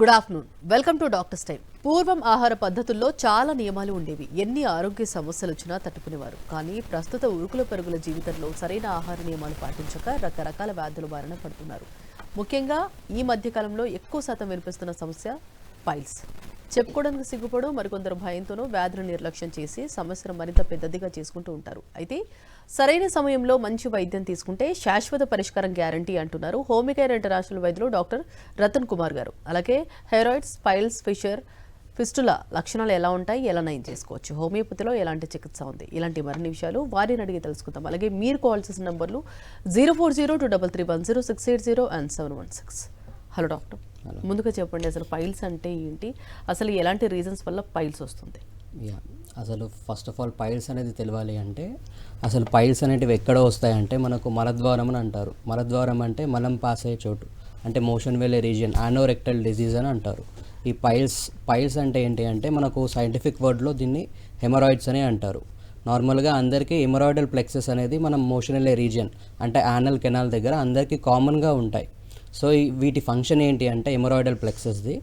Good afternoon welcome to doctors time పూర్వం ఆహార పద్ధతుల్లో చాలా నియమాలు ఉండేవి. ఎన్ని ఆరోగ్య సమస్యలు వచ్చినా తట్టుకునేవారు. కానీ ప్రస్తుత ఉరుకుల పరుగుల జీవితంలో సరైన ఆహార నియమాలు పాటించక రకరకాల వ్యాధుల బారిన పడుతున్నారు. ముఖ్యంగా ఈ మధ్యకాలంలో ఎక్కువ శాతం వినిపిస్తున్న సమస్య పైల్స్. చెప్పుకోవడానికి సిగ్గుపడు మరికొందరు భయంతోనూ వ్యాధులు నిర్లక్ష్యం చేసి సమస్యను మరింత పెద్దదిగా చేసుకుంటూ ఉంటారు. అయితే సరైన సమయంలో మంచి వైద్యం తీసుకుంటే శాశ్వత పరిష్కారం గ్యారంటీ అంటున్నారు హోమికేర్ ఇంటర్నేషనల్ వైద్యులు డాక్టర్ రతన్ కుమార్ గారు. అలాగే హెరాయిడ్స్ పైల్స్ ఫిషర్ ఫిస్టుల లక్షణాలు ఎలా ఉంటాయి ఎలా నయం చేసుకోవచ్చు హోమియోపతిలో ఎలాంటి చికిత్స ఉంది ఇలాంటి మరిన్ని విషయాలు వారిని అడిగి తెలుసుకుందాం. అలాగే మీరు కాల్ చేసిన నంబర్లు zero four zero two double three one zero six eight zero and seven one six. Hello doctor. ముందుగా చెప్పండి అసలు పైల్స్ అంటే ఏంటి? అసలు ఎలాంటి రీజన్స్ వల్ల పైల్స్ వస్తుంది? యా అసలు ఫస్ట్ ఆఫ్ ఆల్ పైల్స్ అనేది తెలియాలి అంటే అసలు పైల్స్ అనేటివి ఎక్కడ వస్తాయంటే మనకు మలద్వారం అని అంటారు. మలద్వారం అంటే మలం పాస్ అయ్యే చోటు అంటే మోషన్ వెళ్ళే రీజియన్ ఆనోరెక్టల్ డిజీజ్ అని అంటారు. ఈ పైల్స్ పైల్స్ అంటే ఏంటి అంటే మనకు సైంటిఫిక్ వర్డ్లో దీన్ని హెమరాయిడ్స్ అని అంటారు. నార్మల్గా అందరికీ హెమరాయిడల్ ప్లెక్సెస్ అనేది మనం మోషన్ వెళ్ళే రీజియన్ అంటే యానల్ కెనాల్ దగ్గర అందరికీ కామన్గా ఉంటాయి. సో ఈ వీటి ఫంక్షన్ ఏంటి అంటే ఎమరాయిడల్ ప్లెక్సెస్ది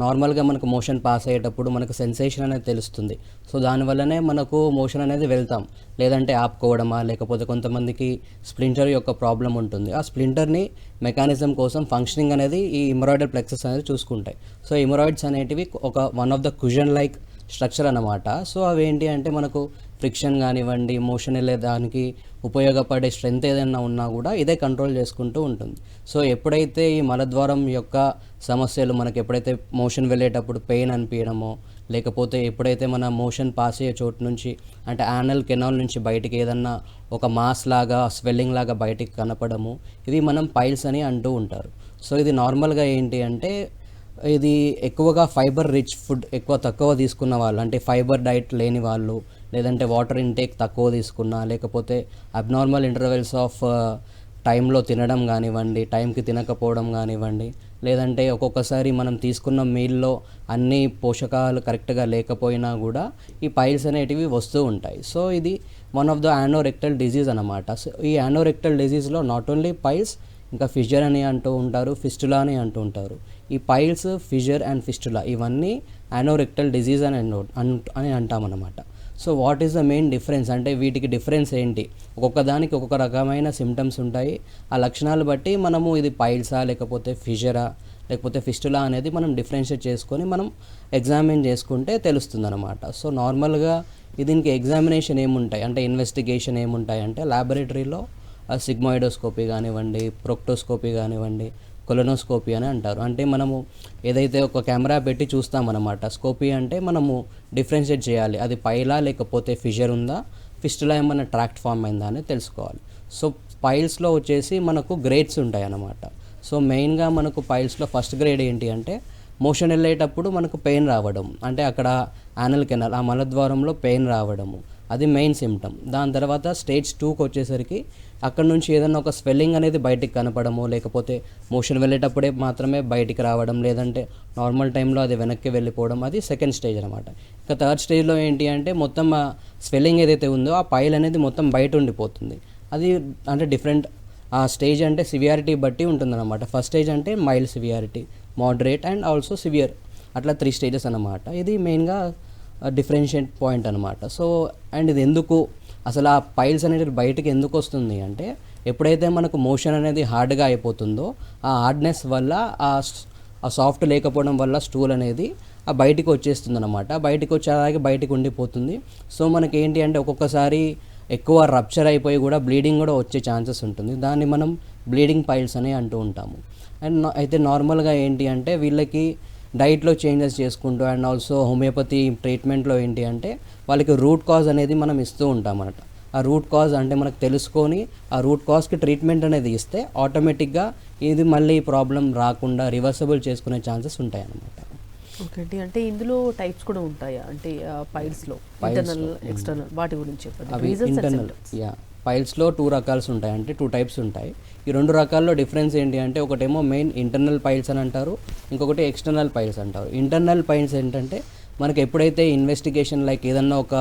నార్మల్గా మనకు మోషన్ పాస్ అయ్యేటప్పుడు మనకు సెన్సేషన్ అనేది తెలుస్తుంది. సో దానివల్లనే మనకు మోషన్ అనేది వెళ్తాం. లేదంటే ఆపుకోవడమా లేకపోతే కొంతమందికి స్ప్లింటర్ యొక్క ప్రాబ్లం ఉంటుంది. ఆ స్ప్లింటర్ని మెకానిజం కోసం ఫంక్షనింగ్ అనేది ఈ ఇమరాయిడల్ ప్లెక్సెస్ అనేది చూసుకుంటాయి. సో ఇమరాయిడ్స్ అనేటివి ఒక one of the cushion like structure అన్నమాట. సో అవి ఏంటి అంటే మనకు ఫ్రిక్షన్ కానివ్వండి మోషన్ వెళ్ళే దానికి ఉపయోగపడే స్ట్రెంత్ ఏదైనా ఉన్నా కూడా ఇదే కంట్రోల్ చేసుకుంటూ ఉంటుంది. సో ఎప్పుడైతే ఈ మలద్వారం యొక్క సమస్యలు మనకు ఎప్పుడైతే మోషన్ వెళ్ళేటప్పుడు పెయిన్ అనిపించడమో లేకపోతే ఎప్పుడైతే మన మోషన్ పాస్ అయ్యే చోటు నుంచి అంటే యానల్ కెనాల్ నుంచి బయటికి ఏదన్నా ఒక మాస్ లాగా స్వెల్లింగ్ లాగా బయటికి కనపడము ఇవి మనం పైల్స్ అని అంటూ ఉంటారు. సో ఇది నార్మల్గా ఏంటి అంటే ఇది ఎక్కువగా ఫైబర్ రిచ్ ఫుడ్ ఎక్కువ తక్కువ తీసుకున్న వాళ్ళు అంటే ఫైబర్ డైట్ లేని వాళ్ళు లేదంటే వాటర్ ఇంటేక్ తక్కువ తీసుకున్నా లేకపోతే అబ్నార్మల్ ఇంటర్వెల్స్ ఆఫ్ టైంలో తినడం కానివ్వండి టైంకి తినకపోవడం కానివ్వండి లేదంటే ఒక్కొక్కసారి మనం తీసుకున్న మీల్లో అన్ని పోషకాలు కరెక్ట్గా లేకపోయినా కూడా ఈ పైల్స్ అనేటివి వస్తూ ఉంటాయి. సో ఇది one of the anorectal disease అనమాట సో ఈ యానోరెక్టల్ డిజీజ్లో నాట్ ఓన్లీ పైల్స్ ఇంకా ఫిజర్ అని అంటూ ఉంటారు ఫిస్టులా అని అంటూ ఉంటారు. ఈ పైల్స్ ఫిజర్ అండ్ ఫిస్టులా ఇవన్నీ యానోరెక్టల్ డిజీజ్ అని అన్- అని అంటామన్నమాట. So what is the main difference అంటే వీటికి డిఫరెన్స్ ఏంటి? ఒక్కొక్క దానికి ఒక్కొక్క రకమైన సిమ్టమ్స్ ఉంటాయి. ఆ లక్షణాలు బట్టి మనము ఇది పైల్సా లేకపోతే ఫిజరా లేకపోతే ఫిస్టులా అనేది మనం డిఫరెన్షియేట్ చేసుకొని మనం ఎగ్జామిన్ చేసుకుంటే తెలుస్తుంది అనమాట సో నార్మల్గా దీనికి ఎగ్జామినేషన్ ఏముంటాయి? అంటే ఇన్వెస్టిగేషన్ ఏముంటాయి? అంటే ల్యాబొరేటరీలో సిగ్మాయిడోస్కోపీ కానివ్వండి ప్రొక్టోస్కోపీ కానివ్వండి కొలనోస్కోపీ అని అంటారు. అంటే మనము ఏదైతే ఒక కెమెరా పెట్టి చూస్తామన్నమాట స్కోపీ అంటే మనము డిఫరెన్షియేట్ చేయాలి. అది పైలా లేకపోతే ఫిషర్ ఉందా ఫిస్టులా ఏమైనా ట్రాక్ట్ ఫామ్ అయిందా అని తెలుసుకోవాలి. సో పైల్స్లో వచ్చేసి మనకు గ్రేడ్స్ ఉంటాయి అన్నమాట సో మెయిన్గా మనకు పైల్స్లో ఫస్ట్ గ్రేడ్ ఏంటి అంటే మోషన్ వెళ్ళేటప్పుడు మనకు పెయిన్ రావడం. అంటే అక్కడ యానల్ కెనాల్ ఆ మలద్వారంలో పెయిన్ రావడము. అది మెయిన్ సిమ్టమ్ దాని తర్వాత స్టేజ్ టూకి వచ్చేసరికి అక్కడ నుంచి ఏదైనా ఒక స్వెల్లింగ్ అనేది బయటికి కనపడము లేకపోతే మోషన్ వెళ్ళేటప్పుడే మాత్రమే బయటికి రావడం లేదంటే నార్మల్ టైంలో అది వెనక్కి వెళ్ళిపోవడం అది సెకండ్ స్టేజ్ అనమాట ఇక థర్డ్ స్టేజ్లో ఏంటి అంటే మొత్తం ఆ స్వెల్లింగ్ ఏదైతే ఉందో ఆ పైల్ అనేది మొత్తం బయట ఉండిపోతుంది. అది అంటే డిఫరెంట్ ఆ స్టేజ్ అంటే సివియారిటీ బట్టి ఉంటుందన్నమాట. ఫస్ట్ స్టేజ్ అంటే mild severity moderate and also severe అట్లా త్రీ స్టేజెస్ అనమాట ఇది మెయిన్గా డిఫరెన్షియేట్ పాయింట్ అనమాట సో అండ్ ఇది ఎందుకు అసలు ఆ పైల్స్ అనేది బయటకు ఎందుకు వస్తుంది అంటే ఎప్పుడైతే మనకు మోషన్ అనేది హార్డ్గా అయిపోతుందో ఆ హార్డ్నెస్ వల్ల ఆ ఆ సాఫ్ట్ లేకపోవడం వల్ల స్టూల్ అనేది ఆ బయటికి వచ్చేస్తుంది అనమాట బయటికి వచ్చేలాగే బయటకు ఉండిపోతుంది. సో మనకి ఏంటి అంటే ఒక్కొక్కసారి ఎక్కువ రప్చర్ అయిపోయి కూడా బ్లీడింగ్ కూడా వచ్చే ఛాన్సెస్ ఉంటుంది. దాన్ని మనం బ్లీడింగ్ పైల్స్ అని అంటూ ఉంటాము. అండ్ అయితే నార్మల్గా ఏంటి అంటే వీళ్ళకి డైట్లో చేంజెస్ చేసుకుంటూ అండ్ ఆల్సో హోమియోపతి ట్రీట్మెంట్లో ఏంటి అంటే వాళ్ళకి రూట్ కాజ్ అనేది మనం ఇస్తూ ఉంటాం అన్నమాట ఆ రూట్ కాజ్ అంటే మనకు తెలుసుకొని ఆ రూట్ కాజ్కి ట్రీట్మెంట్ అనేది ఇస్తే ఆటోమేటిక్గా ఇది మళ్ళీ ప్రాబ్లం రాకుండా రివర్సబుల్ చేసుకునే ఛాన్సెస్ ఉంటాయి అన్నమాట ఓకే అంటే ఇందులో టైప్స్ కూడా ఉంటాయా? అంటే పైల్స్లో ఇంటర్నల్ ఎక్స్టర్నల్ వాటి గురించి చెప్పండి. ఇంటర్నల్. యా. పైల్స్లో టూ రకాల్స్ ఉంటాయి అంటే టూ టైప్స్ ఉంటాయి. ఈ రెండు రకాల్లో డిఫరెన్స్ ఏంటి అంటే ఒకటేమో మెయిన్ ఇంటర్నల్ పైల్స్ అని అంటారు ఇంకొకటి ఎక్స్టర్నల్ పైల్స్ అంటారు. ఇంటర్నల్ పైల్స్ ఏంటంటే మనకి ఎప్పుడైతే ఇన్వెస్టిగేషన్ లైక్ ఏదన్నా ఒక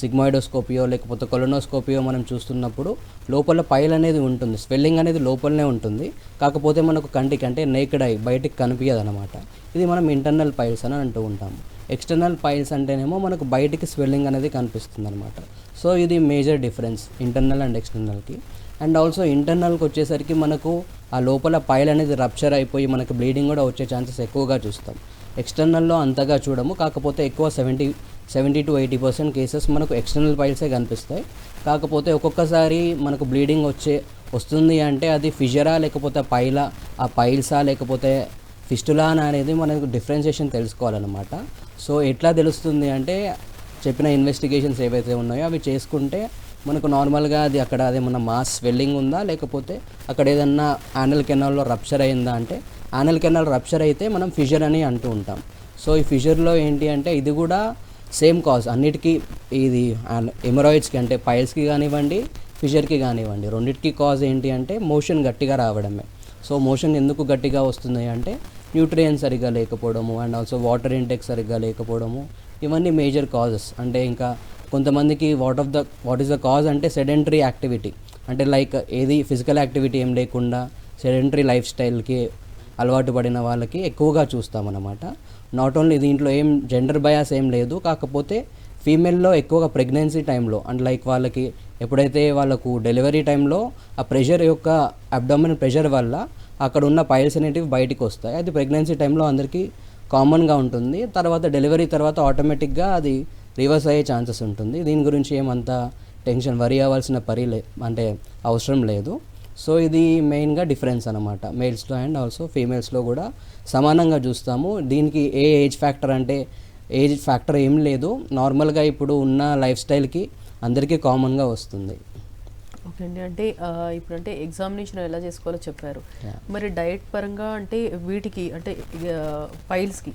సిగ్మాయిడోస్కోపియో లేకపోతే కొలనోస్కోపియో మనం చూస్తున్నప్పుడు లోపల పైల్ అనేది ఉంటుంది స్వెల్లింగ్ అనేది లోపలనే ఉంటుంది. కాకపోతే మనకు కంటికి అంటే నేకడ్ ఐ బయటికి కనిపించదు అనమాట ఇది మనం ఇంటర్నల్ పైల్స్ అని అంటూ ఉంటాము. ఎక్స్టర్నల్ పైల్స్ అంటేనేమో మనకు బయటికి స్వెల్లింగ్ అనేది కనిపిస్తుంది అనమాట సో ఇది మేజర్ డిఫరెన్స్ ఇంటర్నల్ అండ్ ఎక్స్టర్నల్కి. అండ్ ఆల్సో ఇంటర్నల్కి వచ్చేసరికి మనకు ఆ లోపల పైల్ అనేది రప్చర్ అయిపోయి మనకు బ్లీడింగ్ కూడా వచ్చే ఛాన్సెస్ ఎక్కువగా చూస్తాం. ఎక్స్టర్నల్లో అంతగా చూడము కాకపోతే ఎక్కువ seventy seventy to eighty percent cases మనకు ఎక్స్టర్నల్ పైల్సే కనిపిస్తాయి. కాకపోతే ఒక్కొక్కసారి మనకు బ్లీడింగ్ వచ్చే వస్తుంది అంటే అది ఫిజరా లేకపోతే పైలా ఆ పైల్సా లేకపోతే ఫిస్టులా అనేది మనకు డిఫరెన్షియేషన్ తెలుసుకోవాలన్నమాట. సో ఎట్లా తెలుస్తుంది అంటే చెప్పిన ఇన్వెస్టిగేషన్స్ ఏవైతే ఉన్నాయో అవి చేసుకుంటే మనకు నార్మల్గా అది అక్కడ అదేమన్నా మాస్ స్వెల్లింగ్ ఉందా? లేకపోతే అక్కడ ఏదన్నా యానల్ కెనాల్లో రప్చర్ అయిందా అంటే యానల్ కెనాల్ రప్చర్ అయితే మనం ఫిజర్ అని అంటూ ఉంటాం. సో ఈ ఫిజర్లో ఏంటి అంటే ఇది కూడా సేమ్ కాజ్ అన్నిటికీ ఇది ఎమరాయిడ్స్కి అంటే పైల్స్కి కానివ్వండి ఫిషర్కి కానివ్వండి రెండింటికి కాజ్ ఏంటి అంటే మోషన్ గట్టిగా రావడమే. సో మోషన్ ఎందుకు గట్టిగా వస్తుంది అంటే న్యూట్రియన్ సరిగ్గా లేకపోవడము అండ్ ఆల్సో వాటర్ ఇంటెక్ సరిగ్గా లేకపోవడము ఇవన్నీ మేజర్ కాజెస్ అంటే ఇంకా కొంతమందికి what of the what is the cause అంటే సెడెంటరీ యాక్టివిటీ అంటే లైక్ ఏది ఫిజికల్ యాక్టివిటీ ఏం లేకుండా సెడెంటరీ లైఫ్ స్టైల్కి అలవాటు పడిన వాళ్ళకి ఎక్కువగా చూస్తామన్నమాట. నాట్ ఓన్లీ దీంట్లో ఏం జెండర్ బయాస్ ఏం లేదు కాకపోతే ఫీమేల్లో ఎక్కువగా ప్రెగ్నెన్సీ టైంలో అండ్ లైక్ వాళ్ళకి ఎప్పుడైతే వాళ్ళకు డెలివరీ టైంలో ఆ ప్రెషర్ యొక్క అబ్డోమిన్ ప్రెషర్ వల్ల అక్కడ ఉన్న పైల్స్ అనేటివి బయటికి వస్తాయి. అది ప్రెగ్నెన్సీ టైంలో అందరికీ కామన్గా ఉంటుంది. తర్వాత డెలివరీ తర్వాత ఆటోమేటిక్గా అది రివర్స్ అయ్యే ఛాన్సెస్ ఉంటుంది. దీని గురించి ఏమంత టెన్షన్ వరి అవ్వాల్సిన పరి లే అంటే అవసరం లేదు. సో ఇది మెయిన్గా డిఫరెన్స్ అనమాట మేల్స్లో అండ్ ఆల్సో ఫీమేల్స్లో కూడా సమానంగా చూస్తాము. దీనికి ఏ ఏజ్ ఫ్యాక్టర్ అంటే ఏజ్ ఫ్యాక్టర్ ఏం లేదు. నార్మల్గా ఇప్పుడు ఉన్న లైఫ్ స్టైల్కి అందరికీ కామన్గా వస్తుంది. ఓకే అండి అంటే ఇప్పుడు అంటే ఎగ్జామినేషన్ ఎలా చేసుకోవాలో చెప్పారు. మరి డైట్ పరంగా అంటే వీటికి అంటే ఫైల్స్కి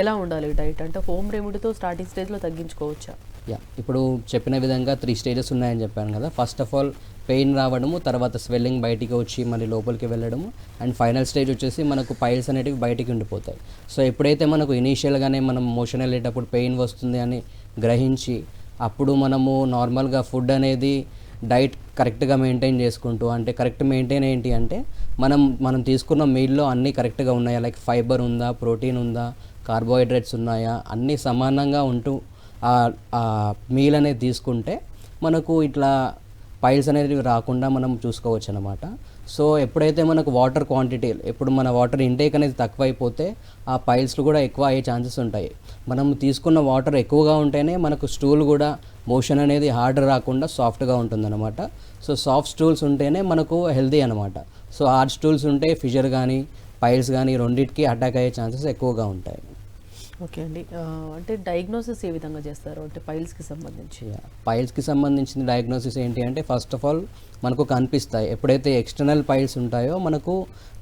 ఎలా ఉండాలి డైట్? అంటే హోమ్ రెమెడీతో స్టార్టింగ్ స్టేజ్లో తగ్గించుకోవచ్చా? యా. ఇప్పుడు చెప్పిన విధంగా త్రీ స్టేజెస్ ఉన్నాయని చెప్పాను కదా. ఫస్ట్ ఆఫ్ ఆల్ పెయిన్ రావడము తర్వాత స్వెల్లింగ్ బయటికి వచ్చి మళ్ళీ లోపలికి వెళ్ళడము అండ్ ఫైనల్ స్టేజ్ వచ్చేసి మనకు పైల్స్ అనేటివి బయటికి ఉండిపోతాయి. సో ఎప్పుడైతే మనకు ఇనీషియల్గానే మనం మోషన్ వెళ్ళేటప్పుడు పెయిన్ వస్తుంది అని గ్రహించి అప్పుడు మనము నార్మల్గా ఫుడ్ అనేది డైట్ కరెక్ట్గా మెయింటైన్ చేసుకుంటూ అంటే కరెక్ట్ మెయింటైన్ ఏంటి అంటే మనం మనం తీసుకున్న మీల్లో అన్నీ కరెక్ట్గా ఉన్నాయా? లైక్ ఫైబర్ ఉందా? ప్రోటీన్ ఉందా? కార్బోహైడ్రేట్స్ ఉన్నాయా? అన్నీ సమానంగా ఉంటూ ఆ- మీల్ అనేది తీసుకుంటే మనకు ఇట్లా పైల్స్ అనేవి రాకుండా మనం చూసుకోవచ్చు అనమాట సో ఎప్పుడైతే మనకు వాటర్ క్వాంటిటీ ఎప్పుడు మన వాటర్ ఇంటేక్ అనేది తక్కువైపోతే ఆ పైల్స్లు కూడా ఎక్కువ అయ్యే ఛాన్సెస్ ఉంటాయి. మనం తీసుకున్న వాటర్ ఎక్కువగా ఉంటేనే మనకు స్టూల్ కూడా మోషన్ అనేది హార్డ్ రాకుండా సాఫ్ట్గా ఉంటుందన్నమాట. సో సాఫ్ట్ స్టూల్స్ ఉంటేనే మనకు హెల్దీ అనమాట సో హార్డ్ స్టూల్స్ ఉంటే ఫిజర్ కానీ పైల్స్ కానీ రెండింటికి అటాక్ అయ్యే ఛాన్సెస్ ఎక్కువగా ఉంటాయి. ఓకే అండి. అంటే డయాగ్నోసిస్ ఏ విధంగా చేస్తారు? అంటే ఫైల్స్కి సంబంధించి. పైల్స్కి సంబంధించిన డయాగ్నోసిస్ ఏంటి అంటే ఫస్ట్ ఆఫ్ ఆల్ మనకు కనిపిస్తాయి. ఎప్పుడైతే ఎక్స్టర్నల్ పైల్స్ ఉంటాయో మనకు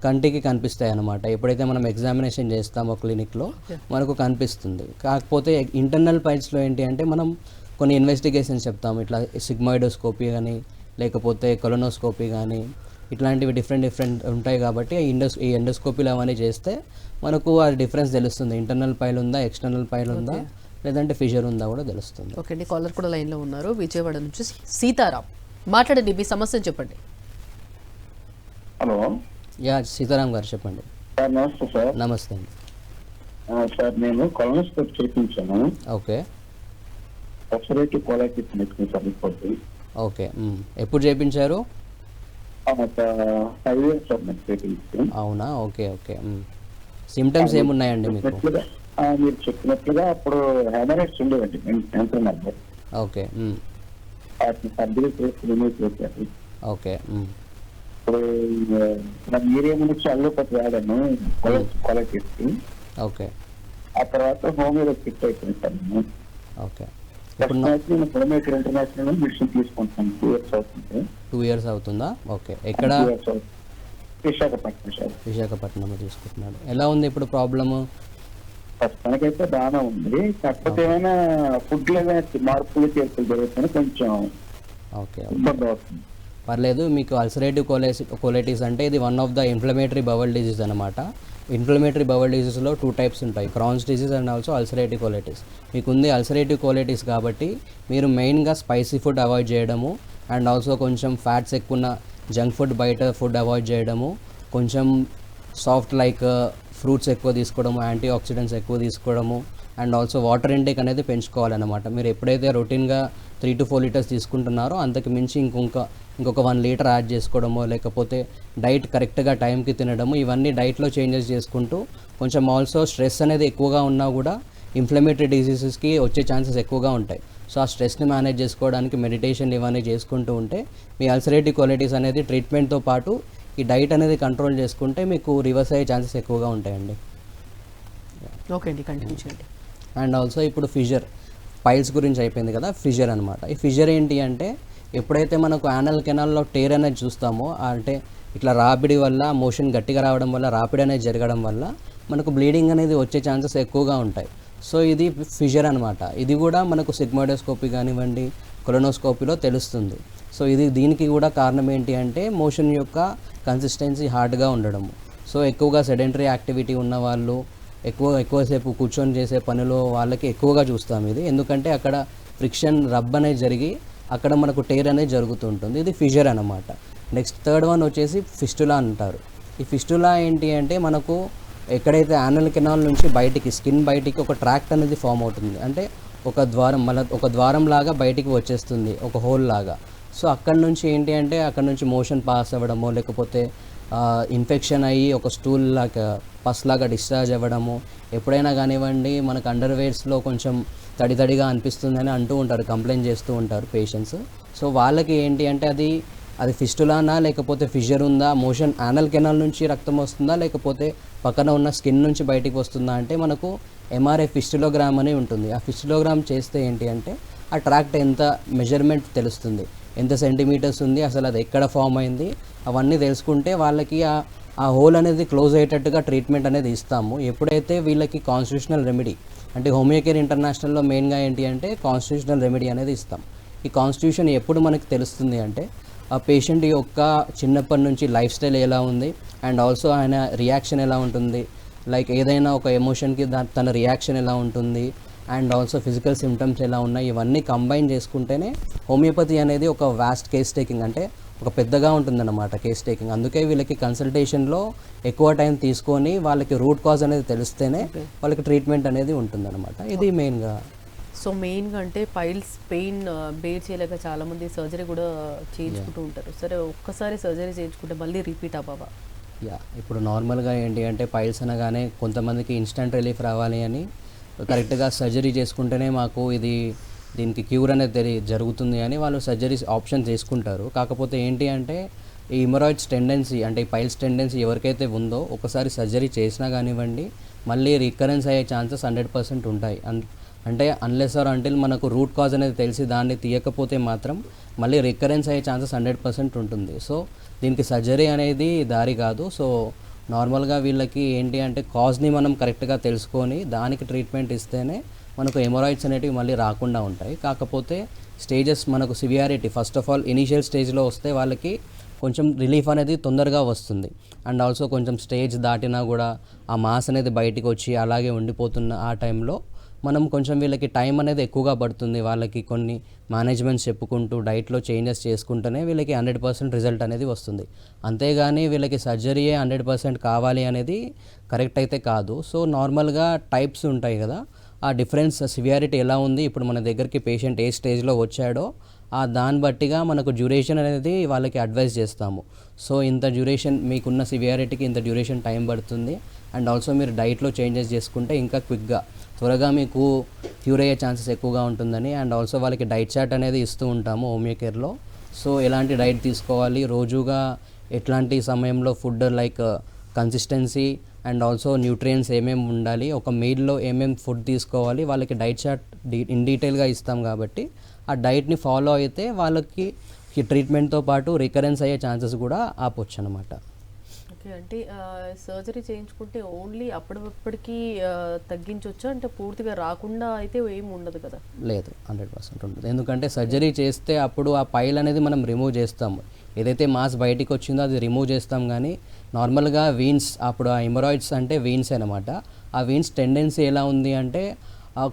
కంటికి కనిపిస్తాయి అనమాట ఎప్పుడైతే మనం ఎగ్జామినేషన్ చేస్తామో క్లినిక్లో మనకు కనిపిస్తుంది. కాకపోతే ఇంటర్నల్ పైల్స్లో ఏంటి అంటే మనం కొన్ని ఇన్వెస్టిగేషన్స్ చెప్తాము ఇట్లా సిగ్మాయిడోస్కోపీ కానీ లేకపోతే కొలనోస్కోపీ కానీ ఇట్లాంటివి డిఫరెంట్ డిఫరెంట్ ఉంటాయి కాబట్టి ఈ ఇండోస్ ఈ ఎండోస్కోపీలు అవన్నీ చేస్తే మనకు ఆ డిఫరెన్స్ తెలుస్తుంది. ఇంటర్నల్ పైల్ ఉందా ఎక్స్టర్నల్ పైల్ ఉందా లేదంటే ఫిషర్ ఉందా కూడా తెలుస్తుంది. ఓకే అండి కాలర్ కూడా లైన్లో ఉన్నారు. విజయవాడ నుంచి సీతారాం మాట్లాడండి మీ సమస్యను చెప్పండి. హలో. యా సీతారాం గారు చెప్పండి. నమస్తే సార్. నమస్తే అండి. సార్ నేను కొలనోస్కోప్ చేయించాను. ఓకే. క్వాలిటీస్ నెక్కింది సార్ రిపోర్ట్ ఓకే. ఎప్పుడు చేయించారు ఫైవ్ ఇయర్స్ నాకు అవునా? ఓకే ఓకే సిమ్టమ్స్ ఏమున్నాయండి మీకు? మీరు చెప్పినట్లుగా అప్పుడు హెమరేట్స్ ఉండేవండి ఎంటున్నారు ఓకే. వాటిని సర్జరీ చేసి రిమూవ్ చేశారు. ఓకే. ఇప్పుడు నా మీరేమో నుంచి అల్లోపతి వాడాను క్వాలిటీస్ ఓకే. ఆ తర్వాత హోమియోలో ఫిట్ అయిపోయింది సార్. ఓకే. టూ ఇయర్స్ అవుతుంది. టూ ఇయర్స్ అవుతుందా? ఓకే ఎక్కడ. విశాఖపట్నం విశాఖపట్నంలో తీసుకుంటున్నాడు. ఎలా ఉంది ఇప్పుడు ప్రాబ్లము ప్రస్తుతానికైతే బాగానే ఉంది. కాకపోతే ఏమైనా ఫుడ్లో మార్పులు చేర్పులు జరుగుతున్నాయి కొంచెం ఓకే ఇబ్బంది అవుతుంది. పర్లేదు మీకు అల్సరేటివ్ కోలైసి కోలైటిస్ అంటే ఇది one of the inflammatory bowel disease అనమాట ఇన్ఫ్లమేటరీ బవల్ డిసీజ్లో టూ టైప్స్ ఉంటాయి Crohn's disease and also ulcerative colitis మీకు ఉంది అల్సరేటివ్ కోలైటిస్ కాబట్టి మీరు మెయిన్గా స్పైసీ ఫుడ్ అవాయిడ్ చేయడము అండ్ ఆల్సో కొంచెం ఫ్యాట్స్ ఎక్కువ ఉన్న జంక్ ఫుడ్ బయట ఫుడ్ అవాయిడ్ చేయడము కొంచెం సాఫ్ట్ లైక్ ఫ్రూట్స్ ఎక్కువ తీసుకోవడము యాంటీ ఆక్సిడెంట్స్ ఎక్కువ తీసుకోవడము అండ్ ఆల్సో వాటర్ ఇంటేక్ అనేది పెంచుకోవాలన్నమాట. మీరు ఎప్పుడైతే రొటీన్గా త్రీ టు ఫోర్ లీటర్స్ తీసుకుంటున్నారో అంతకు మించి ఇంకొక ఇంకొక వన్ లీటర్ యాడ్ చేసుకోవడము లేకపోతే డైట్ కరెక్ట్గా టైంకి తినడము ఇవన్నీ డైట్లో చేంజెస్ చేసుకుంటూ కొంచెం ఆల్సో స్ట్రెస్ అనేది ఎక్కువగా ఉన్నా కూడా ఇన్ఫ్లమేటరీ డిసీజెస్కి వచ్చే ఛాన్సెస్ ఎక్కువగా ఉంటాయి. సో ఆ స్ట్రెస్ని మేనేజ్ చేసుకోవడానికి మెడిటేషన్ ఇవన్నీ చేసుకుంటూ ఉంటే మీ అల్సరేటివ్ క్వాలిటీస్ అనేది ట్రీట్మెంట్తో పాటు ఈ డైట్ అనేది కంట్రోల్ చేసుకుంటే మీకు రివర్స్ అయ్యే ఛాన్సెస్ ఎక్కువగా ఉంటాయండి. ఓకే అండి కంటిన్యూ చేయండి. అండ్ ఆల్సో ఇప్పుడు ఫిజర్ పైల్స్ గురించి అయిపోయింది కదా ఫిజర్ అనమాట ఈ ఫిజర్ ఏంటి అంటే ఎప్పుడైతే మనకు యానల్ కెనాల్లో టేర్ అనేది చూస్తామో అంటే ఇట్లా రాపిడి వల్ల మోషన్ గట్టిగా రావడం వల్ల రాపిడి అనేది జరగడం వల్ల మనకు బ్లీడింగ్ అనేది వచ్చే ఛాన్సెస్ ఎక్కువగా ఉంటాయి. సో ఇది ఫిజర్ అనమాట ఇది కూడా మనకు సిగ్మోడోస్కోపీ కానివ్వండి కొలనోస్కోపీలో తెలుస్తుంది. సో ఇది దీనికి కూడా కారణం ఏంటి అంటే మోషన్ యొక్క కన్సిస్టెన్సీ హార్డ్గా ఉండడము సో ఎక్కువగా సెడెంటరీ యాక్టివిటీ ఉన్న వాళ్ళు ఎక్కువ ఎక్కువసేపు కూర్చొని చేసే పనిలో వాళ్ళకి ఎక్కువగా చూస్తాం ఇది. ఎందుకంటే అక్కడ ఫ్రిక్షన్ రబ్ అనేది జరిగి అక్కడ మనకు టేర్ అనేది జరుగుతుంటుంది. ఇది ఫిజర్ అనమాట నెక్స్ట్ థర్డ్ వన్ వచ్చేసి ఫిస్టులా అంటారు. ఈ ఫిస్టులా ఏంటి అంటే మనకు ఎక్కడైతే యానల్ కెనాల్ నుంచి బయటికి స్కిన్ బయటికి ఒక ట్రాక్ట్ అనేది ఫామ్ అవుతుంది. అంటే ఒక ద్వారం మళ్ళీ ఒక ద్వారం లాగా బయటికి వచ్చేస్తుంది. ఒక హోల్ లాగా. సో అక్కడ నుంచి ఏంటి అంటే అక్కడ నుంచి మోషన్ పాస్ అవ్వడమో లేకపోతే ఇన్ఫెక్షన్ అయ్యి ఒక స్టూల్ లాగా పస్ లాగా డిశ్చార్జ్ అవ్వడము ఎప్పుడైనా కానివ్వండి మనకు అండర్ వేర్స్లో కొంచెం తడి తడిగా అనిపిస్తుందని అంటూ ఉంటారు కంప్లైంట్ చేస్తూ ఉంటారు పేషెంట్స్. సో వాళ్ళకి ఏంటి అంటే అది అది ఫిస్టులానా లేకపోతే ఫిషర్ ఉందా మోషన్ యానల్ కెనాల్ నుంచి రక్తం వస్తుందా లేకపోతే పక్కన ఉన్న స్కిన్ నుంచి బయటికి వస్తుందా అంటే మనకు ఎంఆర్ఐ ఫిస్టులోగ్రామ్ అని ఉంటుంది. ఆ ఫిస్టులోగ్రామ్ చేస్తే ఏంటి అంటే ఆ ట్రాక్ట్ ఎంత మెజర్మెంట్ తెలుస్తుంది. ఎంత సెంటీమీటర్స్ ఉంది అసలు అది ఎక్కడ ఫామ్ అయింది అవన్నీ తెలుసుకుంటే వాళ్ళకి ఆ ఆ హోల్ అనేది క్లోజ్ అయ్యేటట్టుగా ట్రీట్మెంట్ అనేది ఇస్తాము. ఎప్పుడైతే వీళ్ళకి కాన్స్టిట్యూషనల్ రెమెడీ అంటే హోమియోకేర్ ఇంటర్నేషనల్లో మెయిన్గా ఏంటి అంటే కాన్స్టిట్యూషనల్ రెమెడీ అనేది ఇస్తాం. ఈ కాన్స్టిట్యూషన్ ఎప్పుడు మనకి తెలుస్తుంది అంటే ఆ పేషెంట్ యొక్క చిన్నప్పటి నుంచి లైఫ్ స్టైల్ ఎలా ఉంది అండ్ ఆల్సో ఆయన రియాక్షన్ ఎలా ఉంటుంది లైక్ ఏదైనా ఒక ఎమోషన్కి దా తన రియాక్షన్ ఎలా ఉంటుంది అండ్ ఆల్సో ఫిజికల్ సిమ్టమ్స్ ఎలా ఉన్నాయి ఇవన్నీ కంబైన్ చేసుకుంటేనే హోమియోపతి అనేది ఒక వాస్ట్ కేస్ టేకింగ్ అంటే ఒక పెద్దగా ఉంటుందన్నమాట కేస్ టేకింగ్ అందుకే వీళ్ళకి కన్సల్టేషన్లో ఎక్కువ టైం తీసుకొని వాళ్ళకి రూట్ కాజ్ అనేది తెలిస్తేనే వాళ్ళకి ట్రీట్మెంట్ అనేది ఉంటుందన్నమాట. ఇది మెయిన్గా సో మెయిన్గా అంటే పైల్స్ పెయిన్ బేర్ చేయలేక చాలా మంది సర్జరీ కూడా చేయించుకుంటూ ఉంటారు. సరే ఒక్కసారి సర్జరీ చేయించుకుంటే మళ్ళీ రిపీట్ అవ్వవా? యా ఇప్పుడు నార్మల్గా ఏంటి అంటే పైల్స్ అనగానే కొంతమందికి ఇన్స్టంట్ రిలీఫ్ రావాలి అని కరెక్ట్గా సర్జరీ చేసుకుంటేనే మాకు ఇది దీనికి క్యూర్ అనేది తెలి జరుగుతుంది అని వాళ్ళు సర్జరీస్ ఆప్షన్ చేసుకుంటారు. కాకపోతే ఏంటి అంటే ఈ ఇమరాయిడ్స్ టెండెన్సీ అంటే ఈ పైల్స్ టెండెన్సీ ఎవరికైతే ఉందో ఒకసారి సర్జరీ చేసినా కానివ్వండి మళ్ళీ రికరెన్స్ అయ్యే ఛాన్సెస్ హండ్రెడ్ పర్సెంట్ ఉంటాయి. అన్ అంటే అన్లెస్ ఆర్ అంటిల్ మనకు రూట్ కాజ్ అనేది తెలిసి దాన్ని తీయకపోతే మాత్రం మళ్ళీ రికరెన్స్ అయ్యే ఛాన్సెస్ హండ్రెడ్ పర్సెంట్ ఉంటుంది. సో దీనికి సర్జరీ అనేది దారి కాదు. సో నార్మల్గా వీళ్ళకి ఏంటి అంటే కాజ్ని మనం కరెక్ట్గా తెలుసుకొని దానికి ట్రీట్మెంట్ ఇస్తేనే మనకు ఎమరాయిడ్స్ అనేటివి మళ్ళీ రాకుండా ఉంటాయి. కాకపోతే స్టేజెస్ మనకు severity first of all initial స్టేజ్లో వస్తే వాళ్ళకి కొంచెం రిలీఫ్ అనేది తొందరగా వస్తుంది. అండ్ ఆల్సో కొంచెం స్టేజ్ దాటినా కూడా ఆ మాస్ అనేది బయటికి వచ్చి అలాగే ఉండిపోతున్న ఆ టైంలో మనం కొంచెం వీళ్ళకి టైం అనేది ఎక్కువగా పడుతుంది. వాళ్ళకి కొన్ని మేనేజ్మెంట్స్ చెప్పుకుంటూ డైట్లో చేంజెస్ చేసుకుంటేనే వీళ్ళకి హండ్రెడ్ పర్సెంట్ రిజల్ట్ అనేది వస్తుంది. అంతేగాని వీళ్ళకి సర్జరీయే హండ్రెడ్ పర్సెంట్ కావాలి అనేది కరెక్ట్ అయితే కాదు. సో నార్మల్గా టైప్స్ ఉంటాయి కదా ఆ డిఫరెన్స్ సివియారిటీ ఎలా ఉంది ఇప్పుడు మన దగ్గరికి పేషెంట్ ఏ స్టేజ్లో వచ్చాడో ఆ దాన్ని బట్టిగా మనకు డ్యూరేషన్ అనేది వాళ్ళకి అడ్వైస్ చేస్తాము. సో ఇంత డ్యూరేషన్ మీకున్న సివియారిటీకి ఇంత డ్యూరేషన్ టైం పడుతుంది. అండ్ ఆల్సో మీరు డైట్లో చేంజెస్ చేసుకుంటే ఇంకా క్విక్గా త్వరగా మీకు క్యూర్ అయ్యే ఛాన్సెస్ ఎక్కువగా ఉంటుందని అండ్ ఆల్సో వాళ్ళకి డైట్ చార్ట్ అనేది ఇస్తూ ఉంటాము హోమియో కేర్లో సో ఎలాంటి డైట్ తీసుకోవాలి? రోజుగా ఎట్లాంటి సమయంలో food like consistency and also nutrients ఏమేమి ఉండాలి? ఒక మీల్లో ఏమేమి ఫుడ్ తీసుకోవాలి? వాళ్ళకి డైట్ చార్ట్ డీ ఇన్ డీటెయిల్గా ఇస్తాం కాబట్టి ఆ డైట్ని ఫాలో అయితే వాళ్ళకి ట్రీట్మెంట్తో పాటు రికరెన్స్ అయ్యే ఛాన్సెస్ కూడా ఆపొచ్చు అనమాట ఓకే. అంటే సర్జరీ చేయించుకుంటే ఓన్లీ అప్పటికప్పటికి తగ్గించవచ్చు అంటే పూర్తిగా రాకుండా అయితే ఏమి ఉండదు కదా? లేదు. హండ్రెడ్ పర్సెంట్ ఉంటుంది ఎందుకంటే సర్జరీ చేస్తే అప్పుడు ఆ పైల్ అనేది మనం రిమూవ్ చేస్తాము ఏదైతే మాస్ బయటికి వచ్చిందో అది రిమూవ్ చేస్తాం కానీ నార్మల్గా వీన్స్ అప్పుడు ఆ ఎమరాయిడ్స్ అంటే వీన్స్ అనమాట. ఆ వీన్స్ టెండెన్సీ ఎలా ఉంది అంటే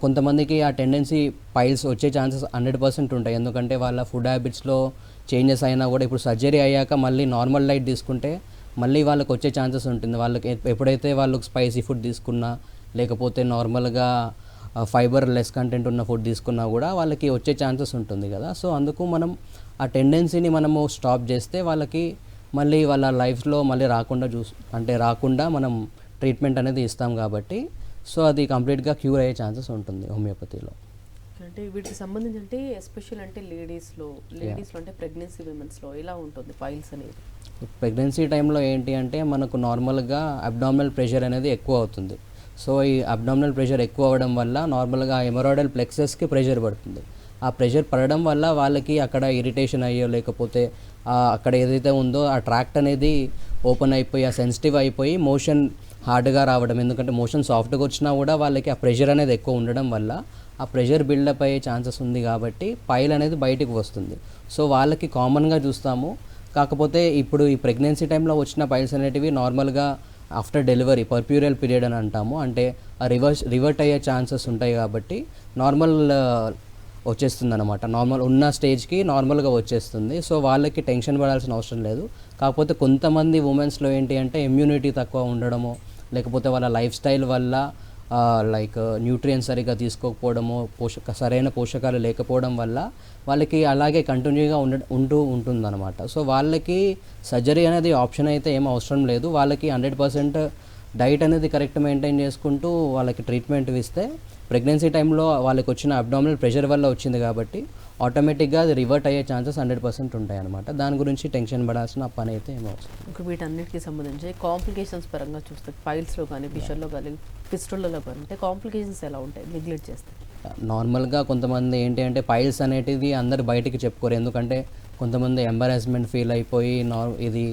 కొంతమందికి ఆ టెండెన్సీ పైల్స్ వచ్చే ఛాన్సెస్ హండ్రెడ్ పర్సెంట్ ఉంటాయి. ఎందుకంటే వాళ్ళ ఫుడ్ హ్యాబిట్స్లో చేంజెస్ అయినా కూడా ఇప్పుడు సర్జరీ అయ్యాక మళ్ళీ నార్మల్ డైట్ తీసుకుంటే మళ్ళీ వాళ్ళకి వచ్చే ఛాన్సెస్ ఉంటుంది. వాళ్ళకి ఎప్పుడైతే వాళ్ళు స్పైసీ ఫుడ్ తీసుకున్నా లేకపోతే నార్మల్గా ఫైబర్ లెస్ కంటెంట్ ఉన్న ఫుడ్ తీసుకున్నా కూడా వాళ్ళకి వచ్చే ఛాన్సెస్ ఉంటుంది కదా. సో అందుకు మనం ఆ టెండెన్సీని మనము స్టాప్ చేస్తే వాళ్ళకి మళ్ళీ వాళ్ళ లైఫ్లో మళ్ళీ రాకుండా చూస్ అంటే రాకుండా మనం ట్రీట్మెంట్ అనేది ఇస్తాం కాబట్టి సో అది కంప్లీట్గా క్యూర్ అయ్యే ఛాన్సెస్ ఉంటుంది హోమియోపతిలో. అంటే వీటికి సంబంధించి అంటే ఎస్పెషల్ అంటే లేడీస్లో లేడీస్లో అంటే ప్రెగ్నెన్సీ విమెన్స్లో ఎలా ఉంటుంది పైల్స్ అనేది? ప్రెగ్నెన్సీ టైంలో ఏంటి అంటే మనకు నార్మల్గా అబ్డామినల్ ప్రెషర్ అనేది ఎక్కువ అవుతుంది. సో ఈ అబ్డామినల్ ప్రెషర్ ఎక్కువ అవ్వడం వల్ల నార్మల్గా ఎమరాయిడల్ ప్లెక్సెస్కి ప్రెషర్ పడుతుంది. ఆ ప్రెషర్ పడడం వల్ల వాళ్ళకి అక్కడ ఇరిటేషన్ అయ్యో లేకపోతే అక్కడ ఏదైతే ఉందో ఆ ట్రాక్ట్ అనేది ఓపెన్ అయిపోయి ఆ సెన్సిటివ్ అయిపోయి మోషన్ హార్డ్గా రావడం ఎందుకంటే మోషన్ సాఫ్ట్గా వచ్చినా కూడా వాళ్ళకి ఆ ప్రెషర్ అనేది ఎక్కువ ఉండడం వల్ల ఆ ప్రెషర్ బిల్డప్ అయ్యే ఛాన్సెస్ ఉంది కాబట్టి పైల్ అనేది బయటికి వస్తుంది. సో వాళ్ళకి కామన్గా చూస్తాము. కాకపోతే ఇప్పుడు ఈ ప్రెగ్నెన్సీ టైంలో వచ్చిన పైల్స్ అనేటివి నార్మల్గా ఆఫ్టర్ డెలివరీ పర్ప్యూరియల్ పీరియడ్ అని అంటాము. అంటే రివర్స్ రివర్ట్ అయ్యే ఛాన్సెస్ ఉంటాయి కాబట్టి నార్మల్ వచ్చేస్తుంది అనమాట నార్మల్ ఉన్న స్టేజ్కి నార్మల్గా వచ్చేస్తుంది. సో వాళ్ళకి టెన్షన్ పడాల్సిన అవసరం లేదు. కాకపోతే కొంతమంది ఉమెన్స్లో ఏంటి అంటే ఇమ్యూనిటీ తక్కువ ఉండడము లేకపోతే వాళ్ళ లైఫ్ స్టైల్ వల్ల లైక్ న్యూట్రియన్స్ సరిగ్గా తీసుకోకపోవడము పోషక సరైన పోషకాలు లేకపోవడం వల్ల వాళ్ళకి అలాగే కంటిన్యూగా ఉండ ఉంటూ ఉంటుందన్నమాట. సో వాళ్ళకి సర్జరీ అనేది ఆప్షన్ అయితే ఏం అవసరం లేదు. వాళ్ళకి హండ్రెడ్ పర్సెంట్ డైట్ అనేది కరెక్ట్ మెయింటైన్ చేసుకుంటూ వాళ్ళకి ట్రీట్మెంట్ ఇస్తే ప్రెగ్నెన్సీ టైంలో వాళ్ళకి వచ్చిన అబ్డామినల్ ప్రెషర్ వల్ల వచ్చింది కాబట్టి ఆటోమేటిక్గా అది రివర్ట్ అయ్యే ఛాన్సెస్ హండ్రెడ్ పర్సెంట్ ఉంటాయి అనమాట దాని గురించి టెన్షన్ పడాల్సిన పని అయితే ఏమో అవసరం. ఇంకా వీటన్నిటికి సంబంధించి కాంప్లికేషన్స్ పరంగా చూస్తే ఫైల్స్లో కానీ ఫిషర్లో కానీ ఫిస్టులలో కానీ అంటే కాంప్లికేషన్స్ ఎలా ఉంటాయి? నెగ్లెక్ట్ చేస్తే. నార్మల్గా కొంతమంది ఏంటి అంటే పైల్స్ అనేటిది అందరు బయటికి చెప్పుకోరు. ఎందుకంటే కొంతమంది ఎంబరాస్మెంట్ ఫీల్ అయిపోయి నార్ ఇది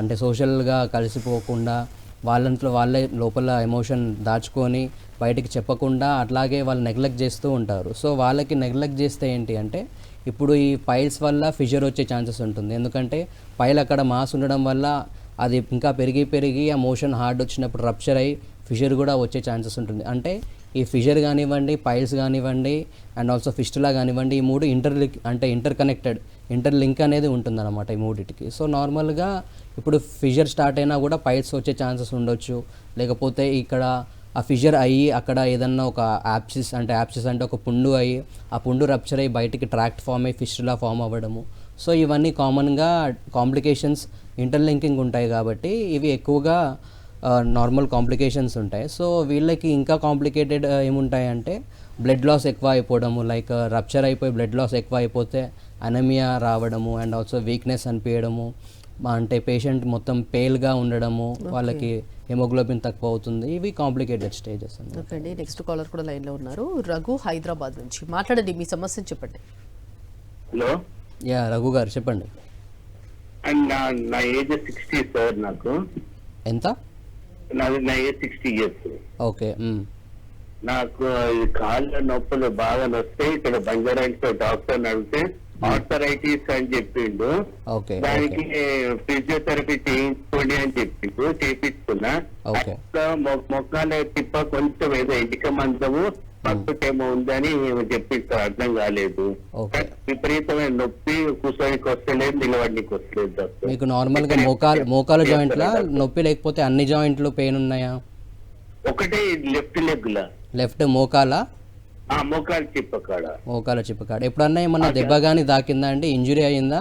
అంటే సోషల్గా కలిసిపోకుండా వాళ్ళంట్లో వాళ్ళే లోపల ఎమోషన్ దాచుకొని బయటికి చెప్పకుండా అట్లాగే వాళ్ళు నెగ్లెక్ట్ చేస్తూ ఉంటారు. సో వాళ్ళకి నెగ్లెక్ట్ చేస్తే ఏంటి అంటే ఇప్పుడు ఈ పైల్స్ వల్ల ఫిషర్ వచ్చే ఛాన్సెస్ ఉంటుంది. ఎందుకంటే పైల్ అక్కడ మాస్ ఉండడం వల్ల అది ఇంకా పెరిగి పెరిగి ఆ మోషన్ హార్డ్ వచ్చినప్పుడు రప్చర్ అయ్యి ఫిషర్ కూడా వచ్చే ఛాన్సెస్ ఉంటుంది. అంటే ఈ ఫిషర్ కానివ్వండి పైల్స్ కానివ్వండి అండ్ ఆల్సో ఫిస్టులా కానివ్వండి ఈ మూడు ఇంటర్ అంటే ఇంటర్ కనెక్టెడ్ ఇంటర్ లింక్ అనేది ఉంటుందన్నమాట ఈ మూడిటికి. సో నార్మల్గా ఇప్పుడు ఫిషర్ స్టార్ట్ అయినా కూడా పైల్స్ వచ్చే ఛాన్సెస్ ఉండొచ్చు. లేకపోతే ఇక్కడ ఆ ఫిషర్ అయ్యి అక్కడ ఏదన్నా ఒక యాప్సిస్ అంటే యాప్సిస్ అంటే ఒక పుండు అయ్యి ఆ పుండు రప్చర్ అయ్యి బయటికి ట్రాక్ట్ ఫామ్ అయ్యి ఫిష్లా ఫామ్ అవ్వడము. సో ఇవన్నీ కామన్గా కాంప్లికేషన్స్ ఇంటర్లింకింగ్ ఉంటాయి కాబట్టి ఇవి ఎక్కువగా నార్మల్ కాంప్లికేషన్స్ ఉంటాయి. సో వీళ్ళకి ఇంకా కాంప్లికేటెడ్ ఏముంటాయంటే బ్లడ్ లాస్ ఎక్కువ అయిపోవడము లైక్ రప్చర్ అయిపోయి బ్లడ్ లాస్ ఎక్కువ అయిపోతే అనమియా రావడము అండ్ ఆల్సో వీక్నెస్ అనిపించడము అంటే పేషెంట్ మొత్తం పేల్గా ఉండడము వాళ్ళకి హెమోగ్లోబిన్ తక్కువ అవుతుంది. ఇవి కాంప్లికేటెడ్ స్టేజెస్ ఓకే అండి. నెక్స్ట్ కాలర్ కూడా లైన్లో ఉన్నారు. రఘు హైదరాబాద్ నుంచి మాట్లాడండి. మీ సమస్యను చెప్పండి. హలో. యా రఘు గారు చెప్పండి. అండ్ నా నా ఏజ్ సిక్స్టీ సార్ నాకు. ఎంత? నాది నా ఏజ్ సిక్స్టీ ఇయర్స్ ఓకే. నాకు ఈ కాళ్ళ నొప్పులు బాగా నొస్తే ఇక్కడ బంజారాయిల్స్ డాక్టర్ అడిగితే ఆర్థరైటిస్ అని చెప్పిండు. ఓకే దానికి ఫిజియోథెరపీ చేయించుకోండి అని చెప్పిండు చేపించుకున్నా. ఓకే. అట్లా మొక్కాల తిప్ప కొంచెం ఏదో ఇంటిక మందము పక్కకేమో ఉందని చెప్పిండు అర్థం కాలేదు. ఓకే. విపరీతమైన నొప్పి కూర్చోనికి వస్తలేదు నిలబడికి వస్తలేదు మీకు నార్మల్గా మోకాలు మోకాలు జాయింట్లా? నొప్పి లేకపోతే అన్ని జాయింట్లు పెయిన్ ఉన్నాయా? ఒకటే లెఫ్ట్ లెగ్ లా లెఫ్ట్ మోకాల? మోకాలు తిప్ప కాడ మోకాల చిప్పకాడ. ఎప్పుడన్నా ఏమన్నా దెబ్బ కానీ దాకిందా అండి? ఇంజురీ అయ్యిందా?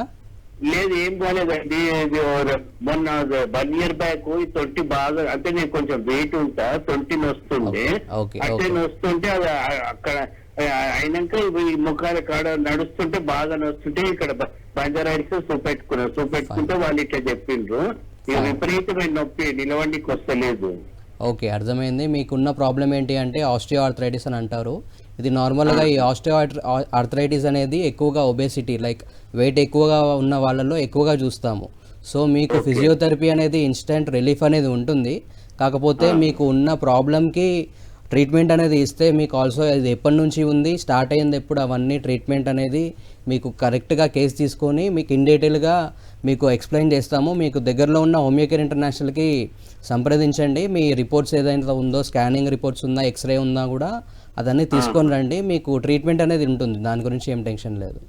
లేదు ఏం కాలేదండి మొన్న వన్ ఇయర్ బ్యాక్ ఈ తొట్టి బాగా అంటే నేను కొంచెం వెయిట్ ఉంటా తొట్టి నొస్తుంది ఓకే, అంటే. నొస్తుంటే అది అక్కడ అయినాక ఈ ముఖాల కాడ నడుస్తుంటే బాగా నొస్తుంటే ఇక్కడ బ- బంజారాయిల్స్ చూపెట్టుకున్నారు చూపెట్టుకుంటే వాళ్ళు ఇట్లా చెప్పిండ్రు. విపరీతమైన నొప్పి నిలవండికి వస్తలేదు. ఓకే అర్థమైంది. మీకున్న ప్రాబ్లం ఏంటి అంటే ఆస్టియో ఆర్థరైటిస్ అని అంటారు. ఇది నార్మల్గా ఈ ఆస్టియో ఆర్థరైటిస్ అనేది ఎక్కువగా ఒబేసిటీ లైక్ వెయిట్ ఎక్కువగా ఉన్న వాళ్ళలో ఎక్కువగా చూస్తాము. సో మీకు ఫిజియోథెరపీ అనేది ఇన్స్టెంట్ రిలీఫ్ అనేది ఉంటుంది. కాకపోతే మీకు ఉన్న ప్రాబ్లంకి ట్రీట్మెంట్ అనేది ఇస్తే మీకు ఆల్సో అది ఎప్పటి నుంచి ఉంది స్టార్ట్ అయింది ఎప్పుడు అవన్నీ ట్రీట్మెంట్ అనేది మీకు కరెక్ట్గా కేసు తీసుకొని మీకు ఇన్ డీటెయిల్గా మీకు ఎక్స్ప్లెయిన్ చేస్తాము. మీకు దగ్గరలో ఉన్న హోమియోకేర్ ఇంటర్నేషనల్కి సంప్రదించండి. మీ రిపోర్ట్స్ ఏదైతే ఉందో స్కానింగ్ రిపోర్ట్స్ ఉందా ఎక్స్రే ఉందా కూడా అదన్నీ తీసుకొని రండి మీకు ట్రీట్మెంట్ అనేది ఉంటుంది. దాని గురించి ఏం టెన్షన్ లేదు.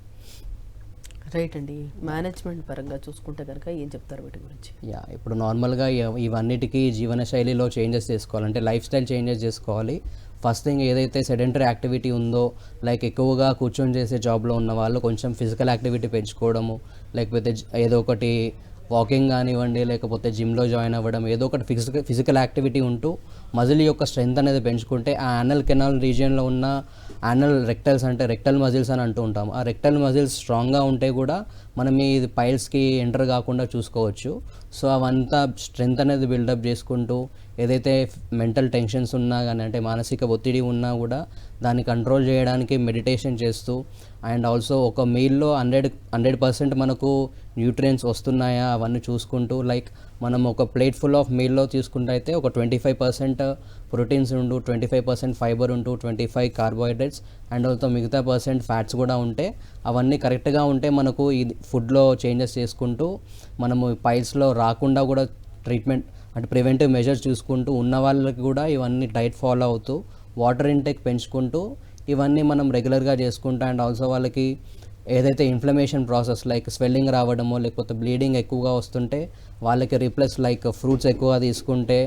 రైట్ అండి. మేనేజ్మెంట్ పరంగా చూసుకుంటే కనుక ఏం చెప్తారు వీటి గురించి? యా ఇప్పుడు నార్మల్గా ఇవ- ఇవన్నిటికీ జీవన శైలిలో చేంజెస్ చేసుకోవాలంటే లైఫ్ స్టైల్ చేంజెస్ చేసుకోవాలి. ఫస్ట్ థింగ్ ఏదైతే సెడెంటరీ యాక్టివిటీ ఉందో లైక్ ఎక్కువగా కూర్చొని చేసే జాబ్లో ఉన్న వాళ్ళు కొంచెం ఫిజికల్ యాక్టివిటీ పెంచుకోవడము లేకపోతే ఏదో ఒకటి వాకింగ్ కానివ్వండి లేకపోతే జిమ్లో జాయిన్ అవ్వడం ఏదో ఒకటి ఫిజికల్ ఫిజికల్ యాక్టివిటీ ఉంటూ మజిల్ యొక్క స్ట్రెంత్ అనేది పెంచుకుంటే ఆ యానల్ కెనాల్ రీజియన్లో ఉన్న యానల్ రెక్టల్స్ అంటే రెక్టల్ మజిల్స్ అని అంటూ ఉంటాం. ఆ రెక్టల్ మజిల్స్ స్ట్రాంగ్గా ఉంటే కూడా మనం ఈ పైల్స్కి ఎంటర్ కాకుండా చూసుకోవచ్చు. సో అవంతా స్ట్రెంత్ అనేది బిల్డప్ చేసుకుంటూ ఏదైతే మెంటల్ టెన్షన్స్ ఉన్నా కానీ అంటే మానసిక ఒత్తిడి ఉన్నా కూడా దాన్ని కంట్రోల్ చేయడానికి మెడిటేషన్ చేస్తూ అండ్ ఆల్సో ఒక మీల్లో హండ్రెడ్ హండ్రెడ్ పర్సెంట్ మనకు న్యూట్రియన్స్ వస్తున్నాయా అవన్నీ చూసుకుంటూ లైక్ మనం ఒక ప్లేట్ ఫుల్ ఆఫ్ మీల్లో తీసుకుంటే అయితే ఒక ట్వంటీ ఫైవ్ పర్సెంట్ ప్రోటీన్స్ ఉండు ట్వంటీ ఫైవ్ పర్సెంట్ ఫైబర్ ఉంటూ twenty five carbohydrates and also మిగతా పర్సెంట్ ఫ్యాట్స్ కూడా ఉంటే అవన్నీ కరెక్ట్గా ఉంటే మనకు ఈ ఫుడ్లో చేంజెస్ చేసుకుంటూ మనము పైల్స్లో రాకుండా కూడా ట్రీట్మెంట్ అంటే ప్రివెంటివ్ మెజర్స్ చూసుకుంటూ ఉన్న వాళ్ళకి కూడా ఇవన్నీ డైట్ ఫాలో అవుతూ వాటర్ ఇంటేక్ పెంచుకుంటూ ఇవన్నీ మనం రెగ్యులర్గా చేసుకుంటా అండ్ ఆల్సో వాళ్ళకి ఏదైతే ఇన్ఫ్లమేషన్ ప్రాసెస్ లైక్ స్వెల్లింగ్ రావడమో లేకపోతే బ్లీడింగ్ ఎక్కువగా వస్తుంటే వాళ్ళకి రీప్లేస్ లైక్ ఫ్రూట్స్ ఎక్కువ తీసుకుంటే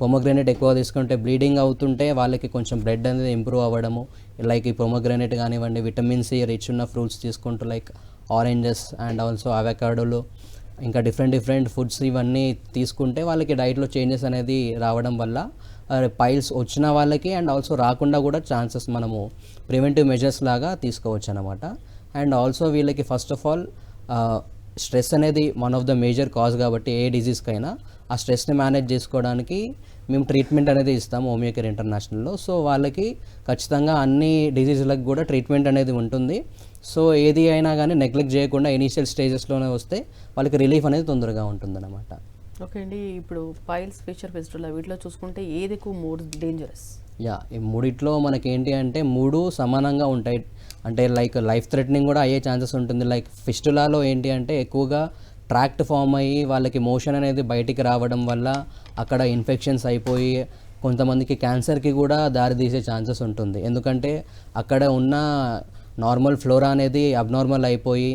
పొమగ్రెనేట్ ఎక్కువ తీసుకుంటే బ్లీడింగ్ అవుతుంటే వాళ్ళకి కొంచెం బ్లడ్ అనేది ఇంప్రూవ్ అవ్వడము. లైక్ ఈ పొమగ్రెనేట్ కానివ్వండి విటమిన్ సి రిచ్ ఉన్న ఫ్రూట్స్ తీసుకుంటూ లైక్ ఆరెంజెస్ అండ్ ఆల్సో అవకాడోలు ఇంకా డిఫరెంట్ డిఫరెంట్ ఫుడ్స్ ఇవన్నీ తీసుకుంటే వాళ్ళకి డైట్లో చేంజెస్ అనేది రావడం వల్ల పైల్స్ వచ్చిన వాళ్ళకి అండ్ ఆల్సో రాకుండా కూడా ఛాన్సెస్ మనము ప్రివెంటివ్ మెజర్స్ లాగా తీసుకోవచ్చు అనమాట అండ్ ఆల్సో వీళ్ళకి ఫస్ట్ ఆఫ్ ఆల్ స్ట్రెస్ అనేది one of the major cause కాబట్టి ఏ డిజీజ్కైనా ఆ స్ట్రెస్ని మేనేజ్ చేసుకోవడానికి మేము ట్రీట్మెంట్ అనేది ఇస్తాము హోమియోకేర్ ఇంటర్నేషనల్లో సో వాళ్ళకి ఖచ్చితంగా అన్ని డిజీజులకు కూడా ట్రీట్మెంట్ అనేది ఉంటుంది. సో ఏది అయినా కానీ నెగ్లెక్ట్ చేయకుండా ఇనీషియల్ స్టేజెస్లోనే వస్తే వాళ్ళకి రిలీఫ్ అనేది తొందరగా ఉంటుందన్నమాట. ఓకే అండి ఇప్పుడు పైల్స్ ఫీచర్ ఫెస్టివల్ వీటిలో చూసుకుంటే ఏది ఎక్కువ మోర్ డేంజరస్ యా ఈ మూడిట్లో మనకి ఏంటి అంటే మూడు సమానంగా ఉంటాయి. అంటే లైక్ లైఫ్ థ్రెటనింగ్ కూడా అయ్యే ఛాన్సెస్ ఉంటుంది. లైక్ ఫిస్టులాలో ఏంటి అంటే ఎక్కువగా ట్రాక్ట్ ఫామ్ అయ్యి వాళ్ళకి మోషన్ అనేది బయటికి రావడం వల్ల అక్కడ ఇన్ఫెక్షన్స్ అయిపోయి కొంతమందికి క్యాన్సర్కి కూడా దారి తీసే ఛాన్సెస్ ఉంటుంది. ఎందుకంటే అక్కడ ఉన్న నార్మల్ ఫ్లోరా అనేది అబ్నార్మల్ అయిపోయి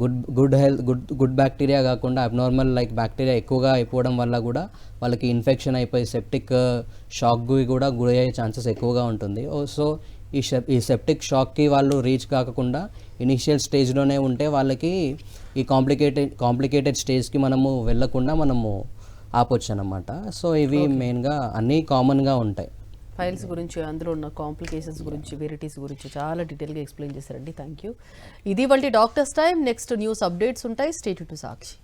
good good health good good bacteria కాకుండా అబ్నార్మల్ లైక్ బ్యాక్టీరియా ఎక్కువగా అయిపోవడం వల్ల కూడా వాళ్ళకి ఇన్ఫెక్షన్ అయిపోయి సెప్టిక్ షాక్కి కూడా గురయ్యే ఛాన్సెస్ ఎక్కువగా ఉంటుంది. సో ఈ ఈ సెప్టిక్ షాక్కి వాళ్ళు రీచ్ కాకుండా ఇనిషియల్ స్టేజ్లోనే ఉంటే వాళ్ళకి ఈ కాంప్లికేటెడ్ కాంప్లికేటెడ్ స్టేజ్కి మనము వెళ్ళకుండా మనము ఆపొచ్చు అనమాట సో ఇవి మెయిన్గా అన్నీ కామన్గా ఉంటాయి. ఫైల్స్ గురించి అందులో ఉన్న కాంప్లికేషన్స్ గురించి వెరైటీస్ గురించి చాలా డీటెయిల్గా ఎక్స్ప్లెయిన్ చేశారండి. థ్యాంక్ యూ ఇది వాళ్ళ doctors time next news updates ఉంటాయి. State to Sakshi.